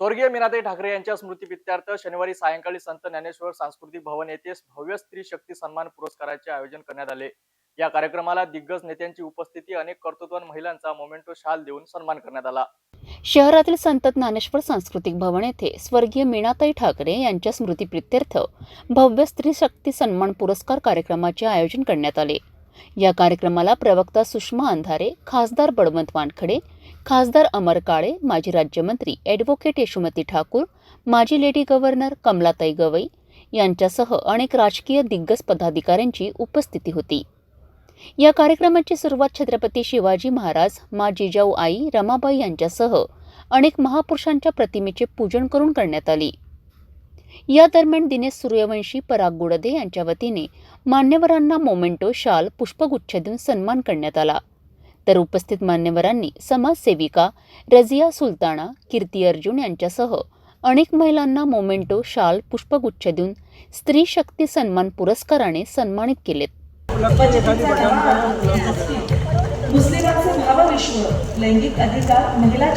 स्वर्गीय मीनाताई ठाकरे यांच्या स्मृतीप्रित्यर्थ शनिवारी सायंकाळी संत ज्ञानेश्वर सांस्कृतिक भवन येथे भव्य स्त्री शक्ती सन्मान पुरस्काराचे आयोजन करण्यात आले. या कार्यक्रमाला दिग्गज नेत्यांची उपस्थिती अनेक कर्तृत्वान महिलांचा मोमेंटो शाल देऊन सन्मान करण्यात आला. शहरातील संत ज्ञानेश्वर सांस्कृतिक भवन येथे स्वर्गीय मीनाताई ठाकरे यांच्या स्मृतीप्रित्यर्थ भव्य स्त्री शक्ती सन्मान पुरस्कार कार्यक्रमाचे आयोजन करण्यात आले. या कार्यक्रमाला प्रवक्ता सुषमा अंधारे खासदार बळवंत वानखडे खासदार अमर काळे माजी राज्यमंत्री ॲडव्होकेट यशोमती ठाकूर माजी लेडी गव्हर्नर कमलाताई गवई यांच्यासह अनेक राजकीय दिग्गज पदाधिकाऱ्यांची उपस्थिती होती. या कार्यक्रमाची सुरुवात छत्रपती शिवाजी महाराज मा जिजाऊ आई रमाबाई यांच्यासह अनेक महापुरुषांच्या प्रतिमेचे पूजन करून करण्यात आली. या दरम्यान दिनेश सूर्यवंशी पराग गुडदे यांच्या वतीने मान्यवरांना मोमेंटो शाल पुष्पगुच्छ देऊन सन्मान करण्यात आला. तर उपस्थित मान्यवरांनी समाजसेविका रजिया सुलताना कीर्ती अर्जुन यांच्यासह अनेक महिलांना मोमेंटो शाल पुष्पगुच्छ देऊन स्त्री शक्ती सन्मान पुरस्काराने सन्मानित केलेत. मुस्लिमांचे भावविश्व लैंगिक अधिकार महिला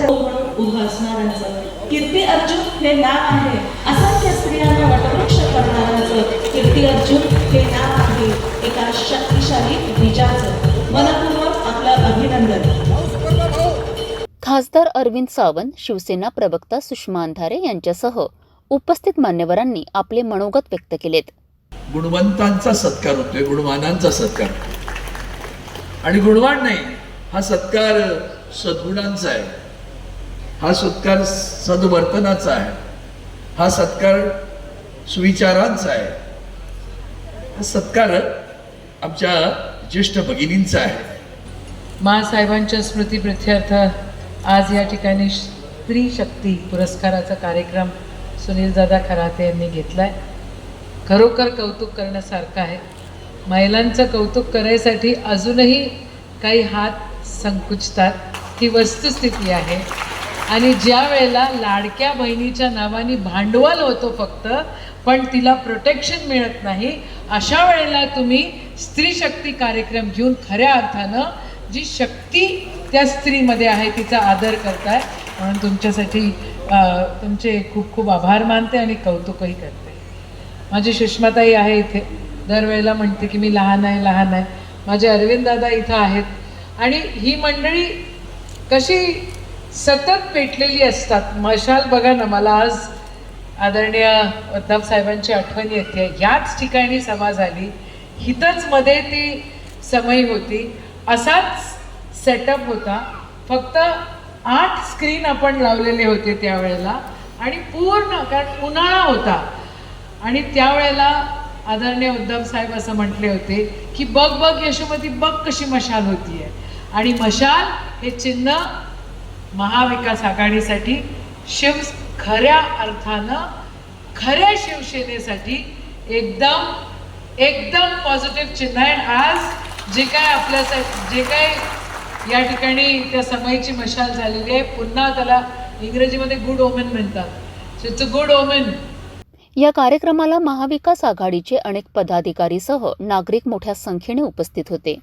उभा असणाऱ्यांचं कीर्ती अर्जुन हे नाव आहे. असंख्य स्त्रियांना वटवृक्ष करणाऱ्याचं कीर्ती अर्जुन हे नाव आहे. एका शक्तिशाली बीजाचं मनपूर्वक आपलं अभिनंदन. खासदार अरविंद सावंत शिवसेना प्रवक्ता सुषमा अंधारे यांच्यासह उपस्थित मान्यवरांनी आपले मनोगत व्यक्त केलेत. गुणवंतांचा सत्कार होतोय गुणवानांचा सत्कार आणि गुणवान नाही हा सत्कार सद्गुणांचा आहे. हा सत्कार सद्वर्तनाचा आहे. हा सत्कार सुविचारांचा आहे. हा सत्कार आमच्या ज्येष्ठ भगिनींचा आहे. मासाहेबांच्या स्मृतीप्रित्यर्थ आज या ठिकाणी स्त्री शक्ती पुरस्काराचा कार्यक्रम सुनीलदादा खराते यांनी घेतला आहे खरोखर कौतुक करण्यासारखं आहे. महिलांचं कौतुक करायसाठी अजूनही काही हात संकुचतात. ही वस्तुस्थिती आहे. आणि ज्या वेळेला लाडक्या बहिणीच्या नावाने भांडवल होतो फक्त पण तिला प्रोटेक्शन मिळत नाही अशा वेळेला तुम्ही स्त्री शक्ती कार्यक्रम घेऊन खऱ्या अर्थानं जी शक्ती त्या स्त्रीमध्ये आहे तिचा आदर करताय म्हणून तुमच्यासाठी तुमचे खूप खूप आभार मानते आणि कौतुकही करते. माझी सुषमाताई आहे इथे. दरवेळेला म्हणते की मी लहान आहे लहान आहे. माझे अरविंद दादा इथं आहेत. आणि ही मंडळी कशी सतत पेटलेली असतात. मशाल बघा ना मला आज आदरणीय उद्धव साहेबांची आठवण येते. याच ठिकाणी सभा झाली हितच मध्ये ती समयी होती. असाच सेटअप होता. फक्त आठ स्क्रीन आपण लावलेले होते त्यावेळेला आणि पूर्ण कारण उन्हाळा होता. आणि त्यावेळेला आदरणीय उद्धव साहेब असं म्हटले होते की बघ बघ यशोमती बघ कशी मशाल होती आहे आणि मशाल हे चिन्ह महाविकास आघाडीसाठी शिव खऱ्या अर्थानं खऱ्या शिवसेनेसाठी एकदम एकदम पॉझिटिव्ह चिन्ह आहे. आज जे काय आपल्यासाठी जे काय या ठिकाणी त्या समयची मशाल झालेली आहे पुन्हा त्याला इंग्रजीमध्ये गुड ओमेन म्हणतात. So it's a good omen या कार्यक्रमाला महाविकास आघाडीचे अनेक पदाधिकारीसह नागरिक मोठ्या संख्येने उपस्थित होते.